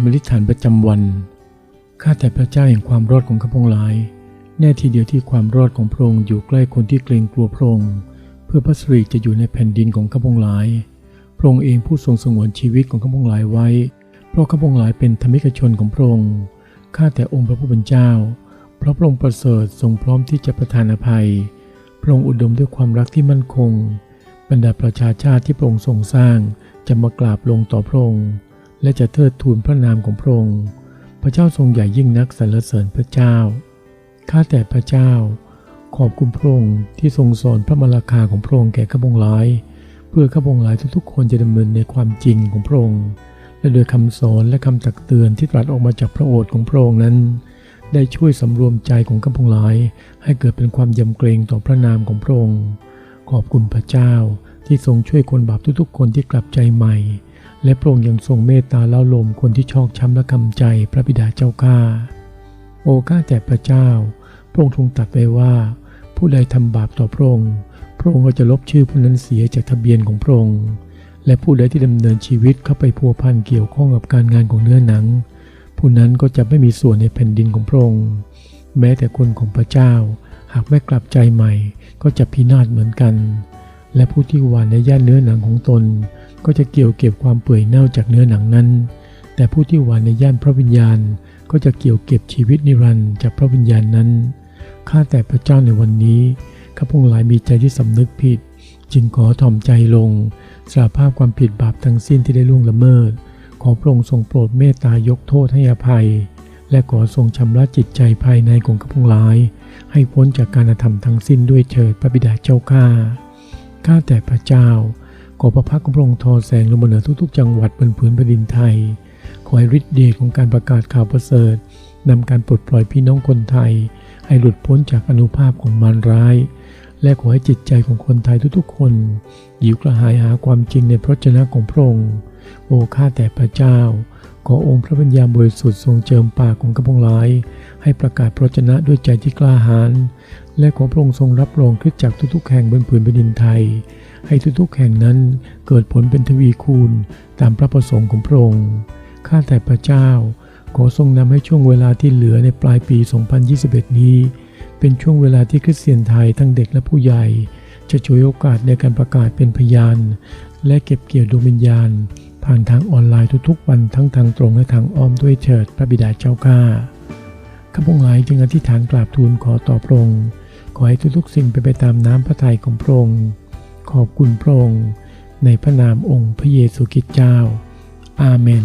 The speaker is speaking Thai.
ำอธิษฐานประจำวัน ข้าแต่พระเจ้าแห่งความรอดของข้าพงหลาย แน่ทีเดียวที่ความรอดของพระองค์อยู่ใกล้คนที่เกรงกลัวพระองค์ เพื่อพระสิริจะอยู่ในแผ่นดินของข้าพงหลาย พระองค์เองผู้ทรงสงวนชีวิตของข้าพงหลายไว้ เพราะข้าพงหลายเป็นธรรมิกชนของพระองค์ ข้าแต่องค์พระผู้เป็นเจ้า เพราะพระองค์ประเสริฐทรงพร้อมที่จะประทานอภัย พระองค์อุดมด้วยความรักที่มั่นคง บรรดาประชาชาติที่พระองค์ทรงสร้างจะมากราบลงต่อพระองค์ และจะเทิดทูนพระนามของพระองค์ พระเจ้าทรงใหญ่ยิ่งนักสรรเสริญพระเจ้า ข้าแต่พระเจ้า ขอบคุณพระองค์ที่ทรงสอนพระมราคาของพระองค์แก่ข้าพงหลาย เพื่อข้าพงหลายทุกๆ คนจะดำเนินในความจริงของพระองค์ และโดยคำสอนและคำตักเตือนที่ตรัสออกมาจากพระโอษฐ์ของพระองค์นั้น ได้ช่วยสำรวมใจของข้าพงหลาย ให้เกิดเป็นความยำเกรงต่อพระนามของพระองค์ ขอบคุณพระเจ้าที่ทรงช่วยคนบาปทุกๆ คนที่กลับใจใหม่ และพระองค์ยังทรงเมตตาเล่าลมคนที่ชอกช้ำและกำใจพระบิดาเจ้าข้า โอ้ข้าแต่พระเจ้า พระองค์ทรงตรัสไว้ว่า ผู้ใดทำบาปต่อพระองค์ พระองค์ก็จะลบชื่อผู้นั้นเสียจากทะเบียนของพระองค์ และผู้ใดที่ดำเนินชีวิตเข้าไปพัวพันเกี่ยวข้องกับการงานของเนื้อหนัง ผู้นั้นก็จะไม่มีส่วนในแผ่นดินของพระองค์ แม้แต่คนของพระเจ้า หากไม่กลับใจใหม่ ก็จะพินาศเหมือนกัน และผู้ที่หวานในย่านเนื้อหนังของตน ก็จะเกี่ยวเก็บความเปื่อยเน่าจากเนื้อหนังนั้น แต่ผู้ที่หวานในย่านพระวิญญาณ ก็จะเกี่ยวเก็บชีวิตนิรันดร์จากพระวิญญาณนั้น ข้าแต่พระเจ้าในวันนี้ข้าพงหลายมีใจที่สำนึกผิด จึงขอถ่อมใจลงสารภาพความผิดบาปทั้งสิ้นที่ได้ล่วงละเมิด ขอพระองค์ทรงโปรดเมตตายกโทษให้อภัย และขอทรงชำระจิตใจภายในของข้าพงหลาย ให้พ้นจากการกระทำทั้งสิ้นด้วยเถิดพระบิดาเจ้าข้า ข้าแต่พระเจ้า ขอพระพักของพระองค์ทอแสงลงบนเหนือทุก ๆ จังหวัดบนผืนแผ่นดินไทย ขอให้ฤทธิ์เดชของการประกาศข่าวประเสริฐนำการปลดปล่อยพี่น้องคนไทย ให้หลุดพ้นจากอนุภาพของมารร้าย และขอให้จิตใจของคนไทยทุกๆ คนหิวกระหายหาความจริงในพระเจ้าของพระองค์โอ้ข้าแต่พระเจ้า ขอองค์พระปัญญาบริสุทธิ์ทรงเจิมปากของกระพงหลาย ให้ประกาศพระชนะด้วยใจที่กล้าหาญ และขอพระองค์ทรงรับรองคริสตจักรทุกๆแห่งบนผืนแผ่นดินไทย ให้ทุกๆแห่งนั้นเกิดผลเป็นทวีคูณตามพระประสงค์ของพระองค์ ข้าแต่พระเจ้า ขอทรงนำให้ช่วงเวลาที่เหลือในปลายปี 2021 นี้ เป็นช่วงเวลาที่คริสเตียนไทยทั้งเด็กและผู้ใหญ่ จะช่วยโอกาสในการประกาศเป็นพยาน และเก็บเกี่ยวดวงวิญญาณ ผ่านทางออนไลน์ทุกๆ วันทั้งทางตรงและทางอ้อมด้วยเถิดพระบิดาเจ้าข้าข้าพงหลายจึงอธิษฐานกราบทูลขอต่อพระองค์ อให้ทุกๆสิ่งเป็นไปตามน้ำพระทัยของพระองค์ ขอบคุณพระองค์ในพระนามองค์พระเยซูคริสต์เจ้า อาเมน